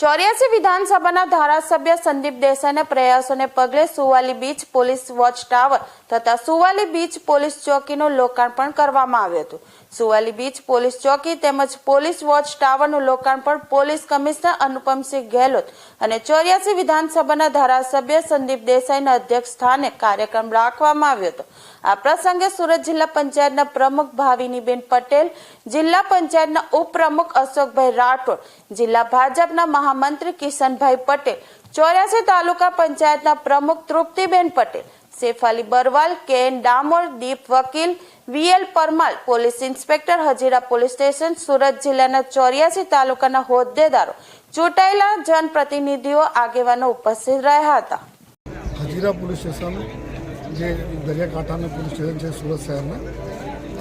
ચોર્યાસી વિધાનસભાના ધારાસભ્ય સંદીપ દેસાઈના પ્રયાસોને પગલે Suvali beach police watch tower તથા સુવાલી બીચ પોલીસ ચોકીનું લોકાર્પણ કરવામાં આવ્યું હતું. સુવાલી બીચ પોલીસ ચોકી તેમજ પોલીસ વોચ ટાવરનું લોકાર્પણ પોલીસ કમિશનર અનુપમસિંહ ગેહલોત અને ચોર્યાસી વિધાનસભાના ધારાસભ્ય સંદીપ દેસાઈના અધ્યક્ષ સ્થાને કાર્યક્રમ રાખવામાં આવ્યો હતો. આ પ્રસંગે સુરત જિલ્લા પંચાયતના પ્રમુખ ભાવિનીબેન પટેલ, જિલ્લા પંચાયતના ઉપપ્રમુખ અશોકભાઈ રાઠોડ જિલ્લા ભાજપના મહામંત્રી કિશનભાઈ પટેલ, ચોર્યાસી તાલુકા પંચાયતના પ્રમુખ Triptiben Patel સેફાલી Barwal, K Damor, Deep Vakil VL Parmal police inspector, Hazira police station, Surat જિલ્લાના ચોર્યાસી તાલુકાના હોદ્દેદારો, ચૂંટાયેલા જનપ્રતિનિધિઓ, આગેવાનો ઉપસ્થિત રહ્યા હતા. હજીરા પોલીસ સ્ટેશન, જે દરિયાકાંઠાનું પોલીસ સ્ટેશન છે સુરત શહેરના,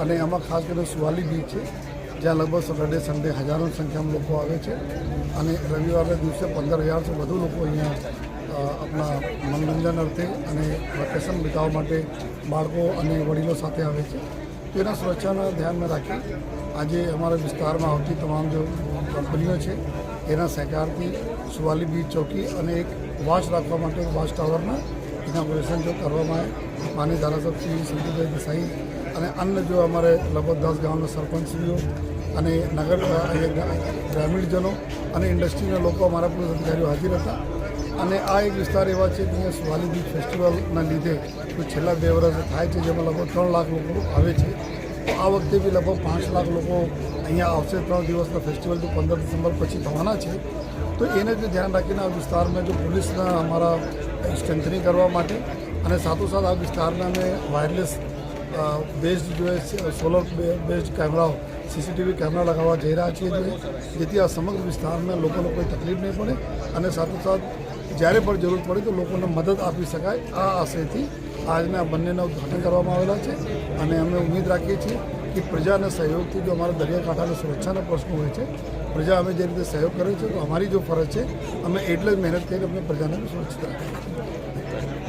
અને એમાં ખાસ કરીને સુવાલી બીચ છે. જ્યાં લગભગ સેટરડે સન્ડે હજારોની સંખ્યામાં લોકો આવે છે અને રવિવારના દિવસે પંદર હજારથી વધુ લોકો અહીંયા આપણા મનોરંજન અર્થે અને વેકેશન વિતાવવા માટે બાળકો અને વડીલો સાથે આવે છે. તો એના સુરક્ષાના ધ્યાનમાં રાખી આજે અમારા વિસ્તારમાં આવતી તમામ જો કંપનીઓ છે, એના સહકારથી સુવાલી બીચ ચોકી અને એક વોચ રાખવા માટે વોચ ટાવરના ઇનોગ્રેશન જો કરવામાં આવે માની ધારાસભ્ય શ્રી સંતુભાઈ દેસાઈ અને અન્ય જો અમારે લભતદાસ દસ ગામના સરપંચશ્રીઓ અને નગર ગ્રામીણજનો અને ઇન્ડસ્ટ્રીના લોકો અમારા પોલીસ અધિકારીઓ હાજર હતા. અને આ એક વિસ્તાર એવા છે કે અહીંયા સુવાલી બીચ ફેસ્ટિવલના લીધે છેલ્લા બે વર્ષ થાય છે, જેમાં લગભગ ત્રણ લાખ લોકો આવે છે. તો આ વખતે બી લગભગ પાંચ લાખ લોકો અહીંયા આવશે, ત્રણ દિવસના ફેસ્ટિવલ જો પંદર ડિસેમ્બર પછી થવાના છે. તો એને જો ધ્યાન રાખીને આ વિસ્તારમાં જો પોલીસના અમારા સ્ટ્રેન્થનિંગ કરવા માટે અને સાથોસાથ આ વિસ્તારના અમે વાયરલેસ બેઝડ જો સોલર બેઝડ કેમેરાઓ સીસીટીવી કેમેરા લગાવવા જઈ રહ્યા છીએ જોઈએ જેથી આ સમગ્ર વિસ્તારમાં લોકોને કોઈ તકલીફ નહીં પડે અને સાથોસાથ જ્યારે પણ જરૂર પડે તો લોકોને મદદ આપી શકાય. આ આશયથી આજના બંનેના ઉદ્ઘાટન કરવામાં આવેલા છે અને અમે ઉમેદ રાખીએ છીએ કે પ્રજાના સહયોગથી જો અમારા દરિયાકાંઠાના સુરક્ષાના પ્રશ્નો હોય છે, પ્રજા અમે જે રીતે સહયોગ કરે છે, તો અમારી જો ફરજ છે, અમે એટલે જ મહેનત કરીને અમે પ્રજાને સુરક્ષિત રાખીએ